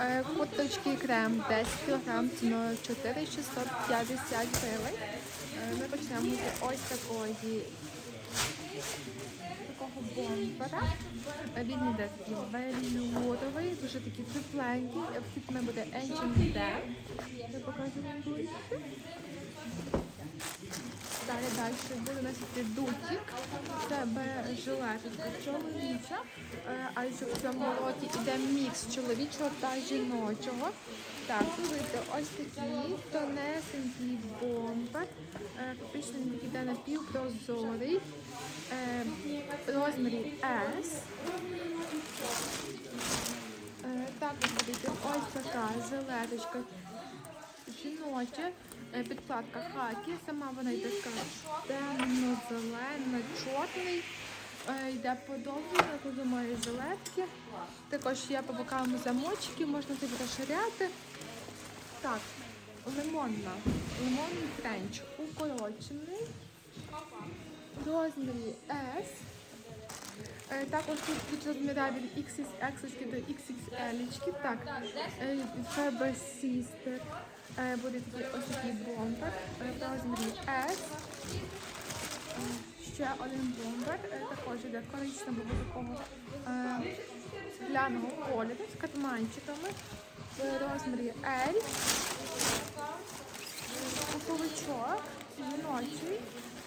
Е, Курточки крем 10 кг ціною 4650 гривень. Е, Ми почнемо з ось такої такого бомбера. Він іде такий велюровий, дуже такий тепленький. Вхід мене буде H&M. Я покажу вам ближче. Далі буде носити дутік. Це бере жилеточка чоловіча. Е, А ще в цьому лоті йде мікс чоловічого та жіночого. Так, дивіться, ось такий тонесенький бомбер. Е, Фактично він йде напівпрозорий. Е, В розмірі S. Е, Також ось така жилеточка жіноча. Е, Підкладка хакі, сама вона йде така темно-зелена, чорний. Е, Йде подовжена, тут має жилетки. Також є по бокам замочки, можна собі розширяти. Так, лимонна. Лимонний тренч укорочений. В розмірі S. Е, Також тут від розміра XXX до XXL. Так, е, Faber Sister. Е, Буде такий ось такий бомбер розмірі S. Ще один бомбер, також іде коричневого такого гляного кольору з катманчиками в розмірі L. Пуховичок жіночий,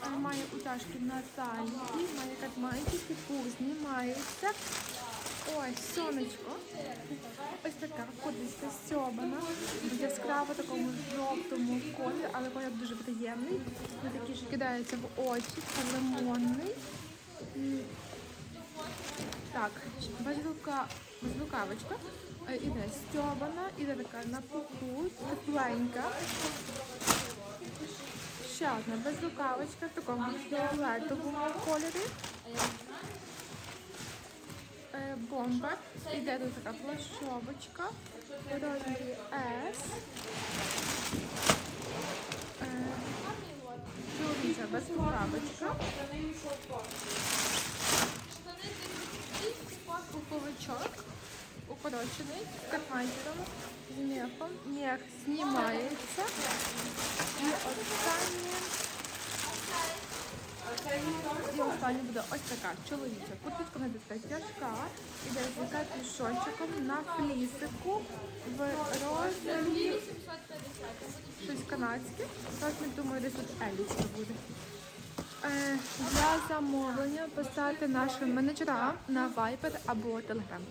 е, має утяжки на талії, має катманчики, пух знімається. Ось сонечко. Ось така кудиська стьобана. В яскраво такому жовтому кольорі, але колір дуже приємний. Він такий, що кидається в очі, це лимонний. Так, без рука, без рукавичка. Е, Іде стьобана, іде така на пуху, тепленька. Ще одна безрукавочка в такому фіолетовому кольорі. Е, Бомба. Іде тут така плащовочка. Розмірі S. Е, Чоловіча безрукавочка. Пуховичок. Укорочений з карманчиком, з мехом. Мех знімається. І останнє. І останнє буде ось така чоловіча. Курточка не така тяжка. Іде з капюшончиком на флісику в розмірі щось канадське. Розмір, думаю, десь тут елічка буде. Е, Для замовлення поставте нашим менеджерам на Viber або Telegram.